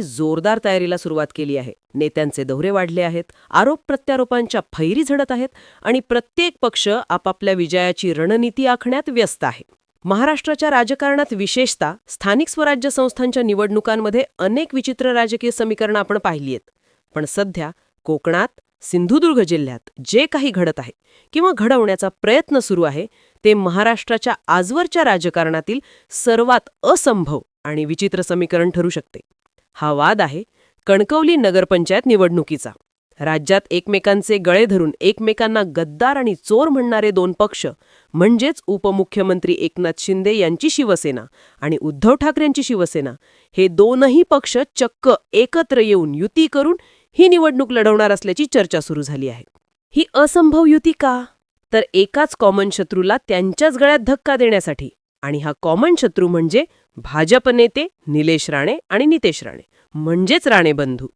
जोरदार तयारीला सुरुवात केली आहे. नेत्यांचे दौरे वाढले आहेत. आरोप प्रत्यारोपांच्या फैरी झडत आहेत आणि प्रत्येक पक्ष आपापल्या विजयाची रणनीती आखण्यात व्यस्त आहे. महाराष्ट्राच्या राजकारणात विशेषतः स्थानिक स्वराज्य संस्थांच्या निवडणुकांमध्ये अनेक विचित्र राजकीय समीकरणं आपण पाहिली आहेत. पण सध्या कोकणात सिंधुदुर्ग जिल्ह्यात जे काही घडत आहे किंवा घडवण्याचा प्रयत्न सुरू आहे ते महाराष्ट्राच्या आजवरच्या राजकारणातील सर्वात असंभव आणि विचित्र समीकरण ठरू शकते. हा वाद आहे कणकवली नगरपंचायत निवडणुकीचा. राज्यात एकमेकांचे गळे धरून एकमेकांना गद्दार आणि चोर म्हणणारे दोन पक्ष म्हणजेच उपमुख्यमंत्री एकनाथ शिंदे यांची शिवसेना आणि उद्धव ठाकरेंची शिवसेना हे दोनही पक्ष चक्क एकत्र येऊन युती करून ही निवडणूक लढवणार असल्याची चर्चा सुरू झाली आहे. ही असंभव युती का? तर एकाच कॉमन शत्रूला त्यांच्याच गळ्यात धक्का देण्यासाठी आणि हा कॉमन शत्रू म्हणजे भाजप नेते निलेश राणे आणि नितेश राणे म्हणजेच राणे बंधू.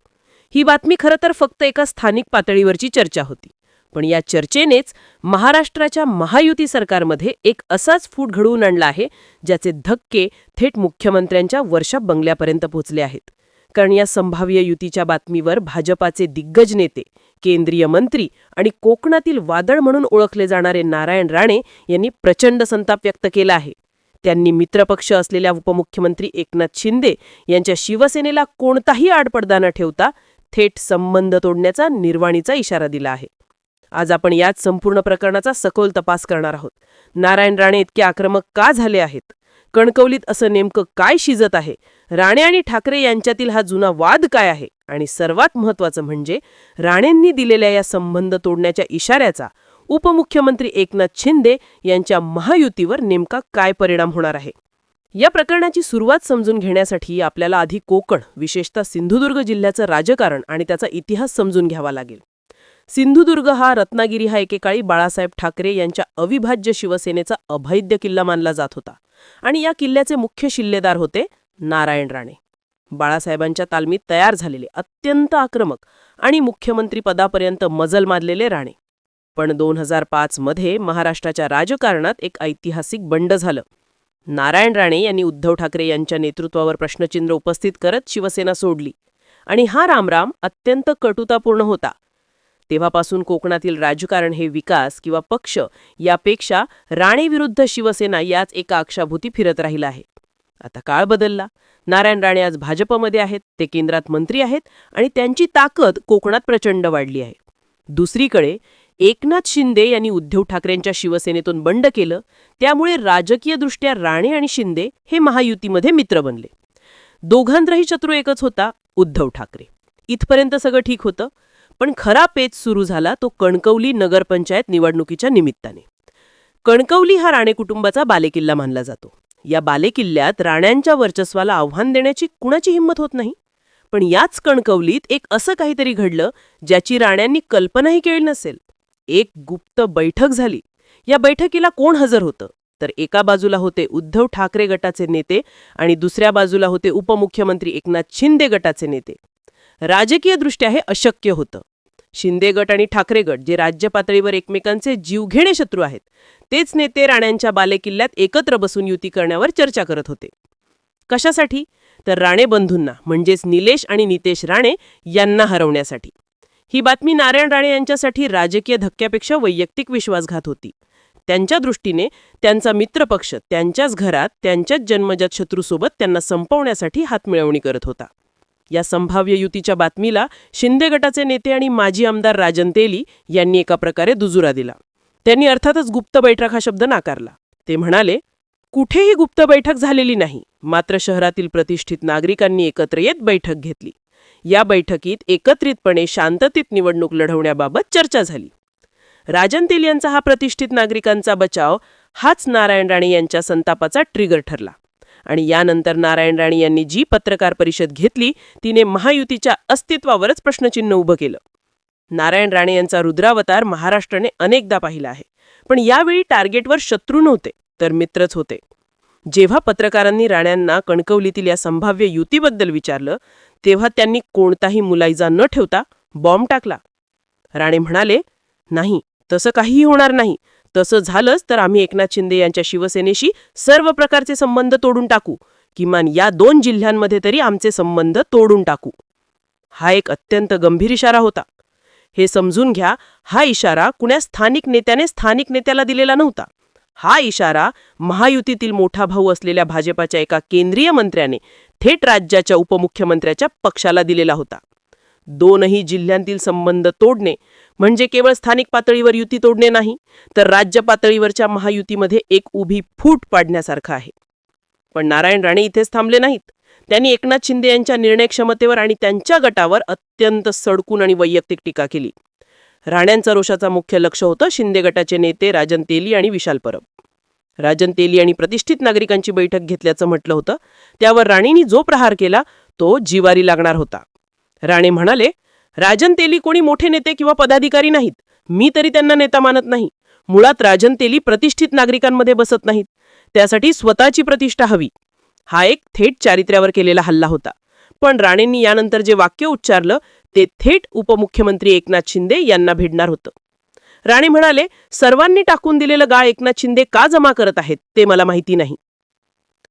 ही बातमी खरं तर फक्त एका स्थानिक पातळीवरची चर्चा होती. पण या चर्चेनेच महाराष्ट्राच्या महायुती सरकारमध्ये एक असाच फूट घडवून आणला आहे ज्याचे धक्के थेट मुख्यमंत्र्यांच्या वर्षा बंगल्यापर्यंत पोहोचले आहेत. कारण या संभाव्य युतीच्या बातमीवर भाजपाचे दिग्गज नेते केंद्रीय मंत्री आणि कोकणातील वादळ म्हणून ओळखले जाणारे नारायण राणे यांनी प्रचंड संताप व्यक्त केला आहे. त्यांनी मित्रपक्ष असलेल्या उपमुख्यमंत्री एकनाथ शिंदे यांच्या शिवसेनेला कोणताही आडपडदा न ठेवता थेट संबंध तोडण्याचा निर्वाणीचा इशारा दिला आहे. आज आपण याच संपूर्ण प्रकरणाचा सखोल तपास करणार आहोत. नारायण राणे इतके आक्रमक का झाले आहेत? कणकवलीत असं नेमकं काय शिजत आहे? राणे आणि ठाकरे यांच्यातील हा जुना वाद काय आहे? आणि सर्वात महत्वाचं म्हणजे राणेंनी दिलेल्या या संबंध तोडण्याच्या इशाऱ्याचा उपमुख्यमंत्री एकनाथ शिंदे यांच्या महायुतीवर नेमका काय परिणाम होणार आहे? या प्रकरणाची सुरुवात समजून घेण्यासाठी आपल्याला आधी कोकण विशेषतः सिंधुदुर्ग जिल्ह्याचं राजकारण आणि त्याचा इतिहास समजून घ्यावा लागेल. सिंधुदुर्ग हा रत्नागिरी हा एकेकाळी बाळासाहेब ठाकरे यांच्या अविभाज्य शिवसेनेचा अभैद्य किल्ला मानला जात होता आणि या किल्ल्याचे मुख्य शिल्लेदार होते नारायण राणे. बाळासाहेबांच्या तालमीत तयार झालेले अत्यंत आक्रमक आणि मुख्यमंत्री पदापर्यंत मजल मारलेले राणे. पण दोन हजार पाच मध्ये महाराष्ट्राच्या राजकारणात एक ऐतिहासिक बंड झालं. नारायण राणे यांनी उद्धव ठाकरे यांच्या नेतृत्वावर प्रश्नचिन्ह उपस्थित करत शिवसेना सोडली. आणि हा रामराम अत्यंत कटुतापूर्ण होता. तेव्हापासून कोकणातील राजकारण हे विकास किंवा पक्ष यापेक्षा राणे विरुद्ध शिवसेना याच एका अक्षाभूती फिरत राहिला आहे. आता काळ बदलला. नारायण राणे आज भाजपमध्ये आहेत ते केंद्रात मंत्री आहेत आणि त्यांची ताकद कोकणात प्रचंड वाढली आहे. दुसरीकडे एकनाथ शिंदे यांनी उद्धव ठाकरेंच्या शिवसेनेतून बंड केलं त्यामुळे राजकीयदृष्ट्या राणे आणि शिंदे हे महायुतीमध्ये मित्र बनले. दोघांचाही शत्रू एकच होता उद्धव ठाकरे. इथपर्यंत सगळं ठीक होतं पण खरा पेच सुरू झाला तो कणकवली नगरपंचायत निवडणुकीच्या निमित्ताने. कणकवली हा राणे कुटुंबाचा बालेकिल्ला मानला जातो. या बालेकिल्ल्यात राण्यांच्या वर्चस्वाला आव्हान देण्याची कुणाची हिंमत होत नाही? पण याच कणकवलीत एक असं काहीतरी घडलं ज्याची राण्यांनी कल्पनाही केली नसेल. एक गुप्त बैठक झाली. या बैठकीला कोण हजर होतं? तर एका बाजूला होते उद्धव ठाकरे गटाचे नेते आणि दुसऱ्या बाजूला होते उपमुख्यमंत्री एकनाथ शिंदे गटाचे नेते. राजकीयदृष्ट्या हे अशक्य होतं. शिंदे गट आणि ठाकरे गट जे राज्य पातळीवर एकमेकांचे जीवघेणे शत्रू आहेत तेच नेते राण्यांच्या बालेकिल्ल्यात एकत्र बसून युती करण्यावर चर्चा करत होते. कशासाठी? तर राणे बंधूंना म्हणजेच निलेश आणि नितेश राणे यांना हरवण्यासाठी. ही बातमी नारायण राणे यांच्यासाठी राजकीय धक्क्यापेक्षा वैयक्तिक विश्वासघात होती. त्यांच्या दृष्टीने त्यांचा मित्रपक्ष त्यांच्याच घरात त्यांच्याच जन्मजात शत्रूसोबत त्यांना संपवण्यासाठी हातमिळवणी करत होता. या संभाव्य युतीच्या बातमीला शिंदे गटाचे नेते आणि माजी आमदार राजन तेली यांनी एका प्रकारे दुजुरा दिला. त्यांनी अर्थातच गुप्त बैठक हा शब्द नाकारला. ते म्हणाले कुठेही गुप्त बैठक झालेली नाही. मात्र शहरातील प्रतिष्ठित नागरिकांनी एकत्र येत बैठक घेतली. या बैठकीत एकत्रितपणे शांततेत निवडणूक लढवण्याबाबत चर्चा झाली. राजन तेल यांचा हा प्रतिष्ठित नागरिकांचा बचाव हाच नारायण राणे यांच्या संतापाचा ट्रिगर ठरला. आणि यानंतर नारायण राणे यांनी जी पत्रकार परिषद घेतली तिने महायुतीच्या अस्तित्वावरच प्रश्नचिन्ह उभं केलं. नारायण राणे यांचा रुद्रावतार महाराष्ट्राने अनेकदा पाहिला आहे. पण यावेळी टार्गेटवर शत्रू नव्हते तर मित्रच होते. जेव्हा पत्रकारांनी राण्यांना कणकवलीतील या संभाव्य युतीबद्दल विचारलं तेव्हा त्यांनी कोणताही मुलायजा न ठेवता बॉम्ब टाकला. राणे म्हणाले नाही तसं काहीही होणार नाही. तसं झालंच तर आम्ही एकनाथ शिंदे यांच्या शिवसेनेशी सर्व प्रकारचे संबंध तोडून टाकू. किमान या दोन जिल्ह्यांमध्ये तरी आमचे संबंध तोडून टाकू. हा एक अत्यंत गंभीर इशारा होता. हे समजून घ्या हा इशारा कुण्या स्थानिक नेत्याने स्थानिक नेत्याला दिलेला नव्हता. हा इशारा महायुतीतील मोठा भाऊ असलेल्या भाजपाच्या एका केंद्रीय मंत्र्याने थेट राज्याच्या उपमुख्यमंत्र्याच्या पक्षाला दिलेला होता. दोनही जिल्ह्यांतील संबंध तोडणे म्हणजे केवळ स्थानिक पातळीवर युती तोडणे नाही तर राज्य पातळीवरच्या महायुतीमध्ये एक उभी फूट पाडण्यासारखं आहे. पण नारायण राणे इथेच थांबले नाहीत. त्यांनी एकनाथ शिंदे यांच्या निर्णय क्षमतेवर आणि त्यांच्या गटावर अत्यंत सडकून आणि वैयक्तिक टीका केली. राण्यांचा रोषाचा मुख्य लक्ष होतं शिंदे गटाचे नेते राजन तेली आणि विशाल परब. राजन तेली आणि प्रतिष्ठित नागरिकांची बैठक घेतल्याचं म्हटलं होतं. त्यावर राणेंनी जो प्रहार केला तो जिवारी लागणार होता. राणे म्हणाले राजन तेली कोणी मोठे नेते किंवा पदाधिकारी नाहीत. मी तरी त्यांना नेता मानत नाही. मुळात राजन तेली प्रतिष्ठित नागरिकांमध्ये बसत नाहीत. त्यासाठी स्वतःची प्रतिष्ठा हवी. हा एक थेट चारित्र्यावर केलेला हल्ला होता. पण राणेंनी यानंतर जे वाक्य उच्चारलं ते थेट उपमुख्यमंत्री एकनाथ शिंदे यांना भिडणार होतं. राणे म्हणाले सर्वांनी टाकून दिलेलं गाळ एकनाथ शिंदे का जमा करत आहेत ते मला माहिती नाही.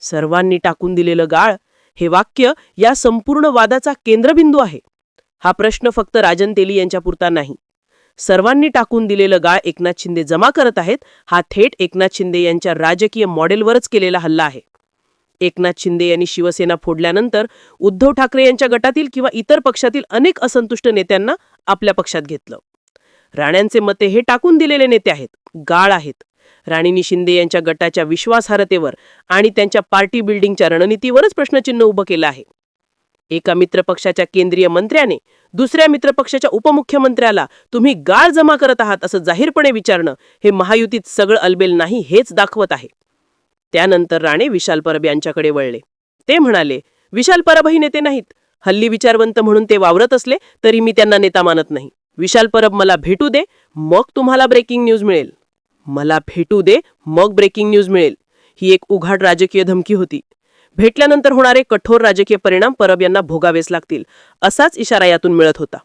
सर्वांनी टाकून दिलेलं गाळ हे वाक्य या संपूर्ण वादाचा केंद्रबिंदू आहे. हा प्रश्न फक्त राजन तेली यांच्यापुरता नाही. सर्वांनी टाकून दिलेलं गाळ एकनाथ शिंदे जमा करत आहेत हा थेट एकनाथ शिंदे यांच्या राजकीय मॉडेलवरच केलेला हल्ला आहे. एकनाथ शिंदे यांनी शिवसेना फोडल्यानंतर उद्धव ठाकरे यांच्या गटातील किंवा इतर पक्षातील अनेक असंतुष्ट नेत्यांना आपल्या पक्षात घेतलं. राण्यांचे मते हे टाकून दिलेले नेते आहेत. गाळ आहेत. राणीनी शिंदे यांच्या गटाच्या विश्वासार्हतेवर आणि त्यांच्या पार्टी बिल्डिंगच्या रणनीतीवरच प्रश्नचिन्ह उभं केलं आहे. एका मित्रपक्षाच्या केंद्रीय मंत्र्याने दुसऱ्या मित्रपक्षाच्या उपमुख्यमंत्र्याला तुम्ही गाळ जमा करत आहात असं जाहीरपणे विचारणं हे महायुतीत सगळं अलबेल नाही हेच दाखवत आहे. त्यानंतर राणे विशाल परब यांच्याकडे वळले. ते म्हणाले विशाल परबही नेते नाहीत. हल्ली विचारवंत म्हणून ते वावरत असले तरी मी त्यांना नेता मानत नाही. विशाल परब मला भेटू दे मग तुम्हाला ब्रेकिंग न्यूज मिळेल. मला भेटू दे मग ब्रेकिंग न्यूज मिळेल. ही एक उघाड राजकीय धमकी होती. भेटल्यानंतर होणारे कठोर राजकीय परिणाम परब यांना भोगावेच लागतील असाच इशारा यातून मिळत होता.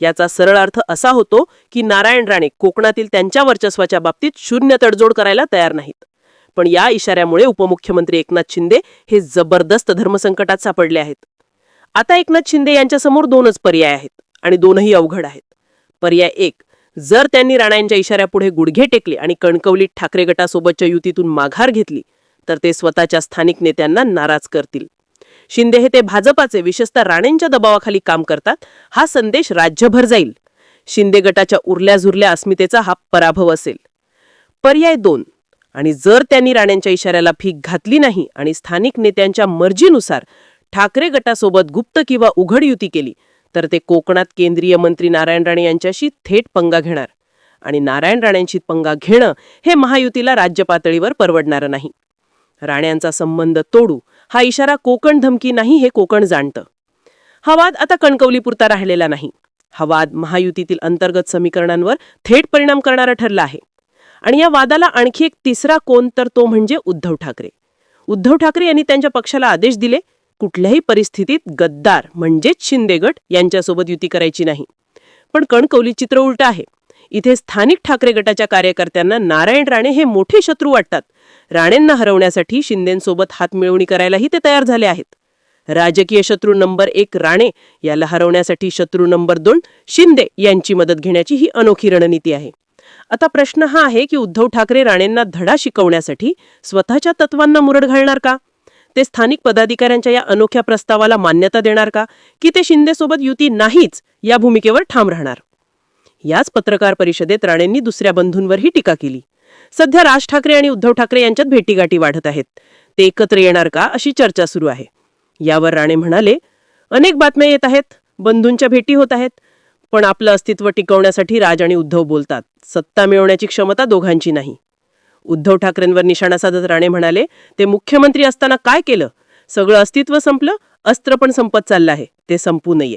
याचा सरळ अर्थ असा होतो की नारायण राणे कोकणातील त्यांच्या वर्चस्वाच्या बाबतीत शून्य तडजोड करायला तयार नाहीत. पण या इशाऱ्यामुळे उपमुख्यमंत्री एकनाथ शिंदे हे जबरदस्त धर्मसंकटात सापडले आहेत. आता एकनाथ शिंदे यांच्यासमोर दोनच पर्याय आहेत आणि दोनही अवघड आहेत. पर्याय एक जर त्यांनी राणांच्या इशाऱ्यापुढे गुडघे टेकले आणि कणकवलीत ठाकरे गटासोबतच्या युतीतून माघार घेतली तर ते स्वतःच्या स्थानिक नेत्यांना नाराज करतील. शिंदे हे ते भाजपाचे विशेषतः राणेंच्या दबावाखाली काम करतात हा संदेश राज्यभर जाईल. शिंदे गटाच्या उरल्या झुरल्या अस्मितेचा हा पराभव असेल. पर्याय दोन आणि जर त्यांनी राण्यांच्या इशाऱ्याला फीक घातली नाही आणि स्थानिक नेत्यांच्या मर्जीनुसार ठाकरे गटासोबत गुप्त किंवा उघड युती केली तर ते कोकणात केंद्रीय मंत्री नारायण राणे यांच्याशी थेट पंगा घेणार. आणि नारायण राणेंशी पंगा घेणं हे महायुतीला राज्य पातळीवर परवडणारं नाही. राण्यांचा संबंध तोडू हा इशारा कोकण धमकी नाही हे कोकण जाणतं. हा वाद आता कणकवलीपुरता राहिलेला नाही. हा वाद महायुतीतील अंतर्गत समीकरणांवर थेट परिणाम करणारा ठरला आहे. आणि या वादाला आणखी एक तिसरा कोण तर तो म्हणजे उद्धव ठाकरे. उद्धव ठाकरे यांनी त्यांच्या पक्षाला आदेश दिले कुठल्याही परिस्थितीत गद्दार म्हणजेच शिंदे गट यांच्यासोबत युती करायची नाही. पण कणकवली चित्र उलट आहे. इथे स्थानिक ठाकरे गटाच्या कार्यकर्त्यांना नारायण राणे हे मोठे शत्रू वाटतात. राणेंना हरवण्यासाठी शिंदेंसोबत हातमिळवणी करायलाही ते तयार झाले आहेत. राजकीय शत्रू नंबर एक राणे याला हरवण्यासाठी शत्रू नंबर दोन शिंदे यांची मदत घेण्याची ही अनोखी रणनीती आहे. आता प्रश्न हा आहे की उद्धव ठाकरे राणेंना धडा शिकवण्यासाठी स्वतःच्या तत्वांना मुरड घालणार का? ते स्थानिक पदाधिकाऱ्यांच्या या अनोख्या प्रस्तावाला मान्यता देणार का? की ते शिंदेसोबत युती नाहीच या भूमिकेवर ठाम राहणार? याच पत्रकार परिषदेत राणेंनी दुसऱ्या बंधूंवरही टीका केली. सध्या राज ठाकरे आणि उद्धव ठाकरे यांच्यात भेटीगाठी वाढत आहेत. ते एकत्र येणार का अशी चर्चा सुरू आहे. यावर राणे म्हणाले अनेक बातम्या येत आहेत. बंधूंच्या भेटी होत आहेत. पण आपलं अस्तित्व टिकवण्यासाठी राज आणि उद्धव बोलतात. सत्ता मिळवण्याची क्षमता दोघांची नाही. उद्धव ठाकरेंवर निशाणा साधत राणे म्हणाले ते मुख्यमंत्री असताना काय केलं? सगळं अस्तित्व संपलं अस्त्र पण संपत चाललं आहे ते संपू नये.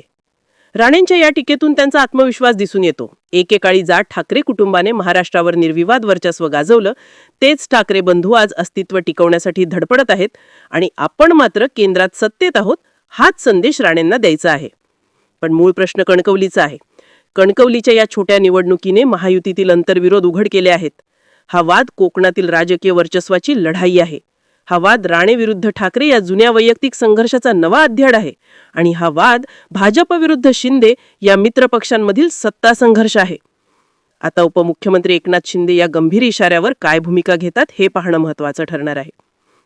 राणेंच्या या टीकेतून त्यांचा आत्मविश्वास दिसून येतो. एकेकाळी जाट ठाकरे कुटुंबाने महाराष्ट्रावर निर्विवाद वर्चस्व गाजवलं तेच ठाकरे बंधू आज अस्तित्व टिकवण्यासाठी धडपडत आहेत आणि आपण मात्र केंद्रात सत्तेत आहोत हाच संदेश राणेंना द्यायचा आहे. पण मूळ प्रश्न कणकवलीचा आहे. कणकवलीच्या या छोट्या निवडणुकीने महायुतीतील अंतर्विरोध उघड केले आहेत. हा वाद कोकणातील राजकीय वर्चस्वाची लढाई आहे. हा वाद राणे विरुद्ध ठाकरे या जुन्या वैयक्तिक संघर्षाचा नवा अध्याड आहे. आणि हा वाद भाजप विरुद्ध शिंदे या मित्रपक्षांमधील सत्ता संघर्ष आहे. आता उपमुख्यमंत्री एकनाथ शिंदे या गंभीर इशाऱ्यावर काय भूमिका घेतात हे पाहणं महत्वाचं ठरणार आहे.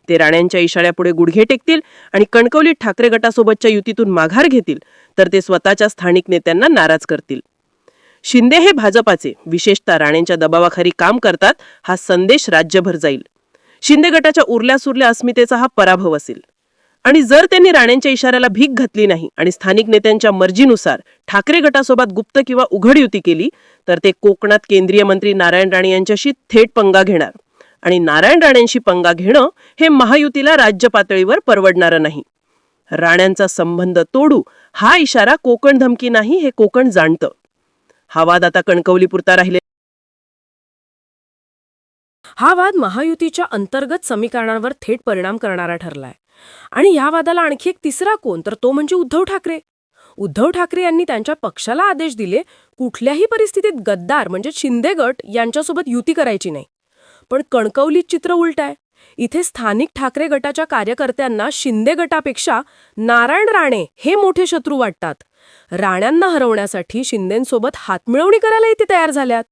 ते राण्यांच्या इशाऱ्यापुढे गुडघे टेकतील आणि कणकवलीत ठाकरे गटासोबतच्या युतीतून माघार घेतील तर ते स्वतःच्या स्थानिक नेत्यांना नाराज करतील. शिंदे हे भाजपाचे विशेषतः राणेंच्या दबावाखाली काम करतात हा संदेश राज्यभर जाईल. शिंदे गटाच्या उरल्या सुरल्या अस्मितेचा हा पराभव असेल. आणि जर त्यांनी राणेंच्या इशाऱ्याला भीक घातली नाही आणि स्थानिक नेत्यांच्या मर्जीनुसार ठाकरे गटासोबत गुप्त किंवा उघड युती केली तर ते कोकणात केंद्रीय मंत्री नारायण राणे यांच्याशी थेट पंगा घेणार. आणि नारायण राणेंशी पंगा घेणं हे महायुतीला राज्य पातळीवर परवडणारं नाही. राण्यांचा संबंध तोडू हा इशारा कोकण धमकी नाही हे कोकण जाणतं. हा वाद आता कणकवलीपुरता राहिले हा वाद महायुतीच्या अंतर्गत समीकरणांवर थेट परिणाम करणारा ठरलाय. आणि या वादाला आणखी एक तिसरा कोण तर तो म्हणजे उद्धव ठाकरे. उद्धव ठाकरे यांनी त्यांच्या पक्षाला आदेश दिले कुठल्याही परिस्थितीत गद्दार म्हणजे शिंदे गट यांच्यासोबत युती करायची नाही. पण कणकवलीत चित्र उलट आहे. इथे स्थानिक ठाकरे गटाच्या कार्यकर्त्यांना शिंदे गटापेक्षा नारायण राणे हे मोठे शत्रू वाटतात. राण्यांना हरवण्यासाठी शिंदेंसोबत हातमिळवणी करायला इथे तयार झाल्यात.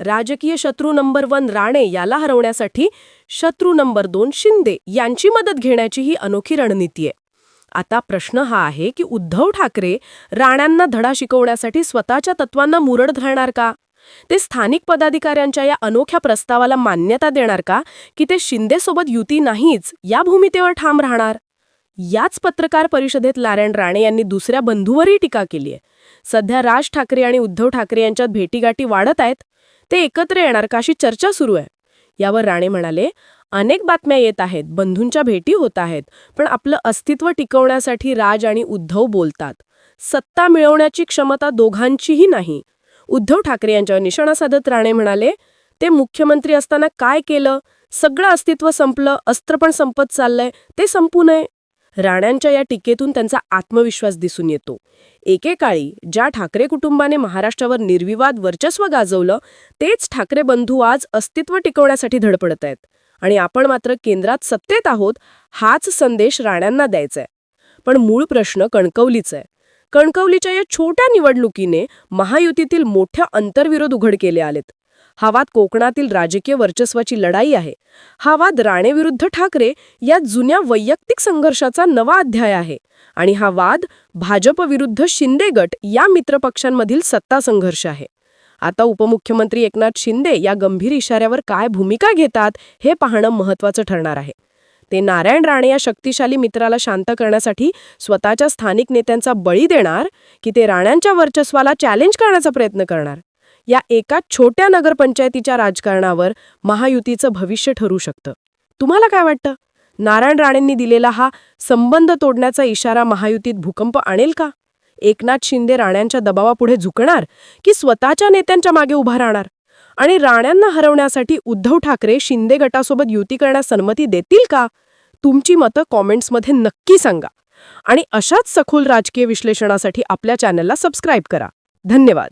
राजकीय शत्रू नंबर वन राणे याला हरवण्यासाठी शत्रू नंबर दोन शिंदे यांची मदत घेण्याची ही अनोखी रणनीती आहे. आता प्रश्न हा आहे की उद्धव ठाकरे राण्यांना धडा शिकवण्यासाठी स्वतःच्या तत्वांना मुरड घालणार का? ते स्थानिक पदाधिकाऱ्यांच्या या अनोख्या प्रस्तावाला मान्यता देणार का? की ते शिंदेसोबत युती नाहीच या भूमितेवर ठाम राहणार? याच पत्रकार परिषदेत नारायण राणे यांनी दुसऱ्या बंधूवरही टीका केली आहे सध्या राज ठाकरे आणि उद्धव ठाकरे यांच्यात भेटीगाठी वाढत आहेत. ते एकत्र येणार का अशी चर्चा सुरू आहे. यावर राणे म्हणाले अनेक बातम्या येत आहेत. बंधूंच्या भेटी होत आहेत. पण आपलं अस्तित्व टिकवण्यासाठी राज आणि उद्धव बोलतात. सत्ता मिळवण्याची क्षमता दोघांचीही नाही. उद्धव ठाकरे यांच्यावर निशाणा साधत राणे म्हणाले ते मुख्यमंत्री असताना काय केलं? सगळं अस्तित्व संपलं अस्त्र पण संपत चाललंय ते संपू नये. राण्यांच्या या टीकेतून त्यांचा आत्मविश्वास दिसून येतो. एकेकाळी ज्या ठाकरे कुटुंबाने महाराष्ट्रावर निर्विवाद वर्चस्व गाजवलं तेच ठाकरे बंधू आज अस्तित्व टिकवण्यासाठी धडपडत आहेत. आणि आपण मात्र केंद्रात सत्तेत आहोत हाच संदेश राण्यांना द्यायचा आहे पण मूळ प्रश्न कणकवलीच आहे. कणकवलीच्या या छोट्या निवडणुकीने महायुतीतील मोठ्या अंतर्विरोध उघड केले आलेत. हा वाद कोकणातील राजकीय वर्चस्वाची लढाई आहे. हा वाद राणेविरुद्ध ठाकरे या जुन्या वैयक्तिक संघर्षाचा नवा अध्याय आहे. आणि हा वाद भाजप विरुद्ध शिंदे गट या मित्रपक्षांमधील सत्ता संघर्ष आहे. आता उपमुख्यमंत्री एकनाथ शिंदे या गंभीर इशाऱ्यावर काय भूमिका घेतात हे पाहणं महत्वाचं ठरणार आहे. ते नारायण राणे या शक्तिशाली मित्राला शांत करण्यासाठी स्वतःच्या स्थानिक नेत्यांचा बळी देणार की ते राण्यांच्या वर्चस्वाला चॅलेंज करण्याचा प्रयत्न करणार? या एका छोट्या नगरपंचायतीच्या राजकारणावर महायुतीचं भविष्य ठरू शकतं. तुम्हाला काय वाटतं? नारायण राणेंनी दिलेला हा संबंध तोडण्याचा इशारा महायुतीत भूकंप आणेल का? एकनाथ शिंदे राण्यांच्या दबावापुढे झुकणार की स्वतःच्या नेत्यांच्या मागे उभा राहणार? आणि राण्यांना हरवण्यासाठी उद्धव ठाकरे शिंदे गटासोबत युती करण्यास संमती देतील का? तुमची मतं कॉमेंट्समध्ये नक्की सांगा. आणि अशाच सखोल राजकीय विश्लेषणासाठी आपल्या चॅनलला सबस्क्राईब करा. धन्यवाद.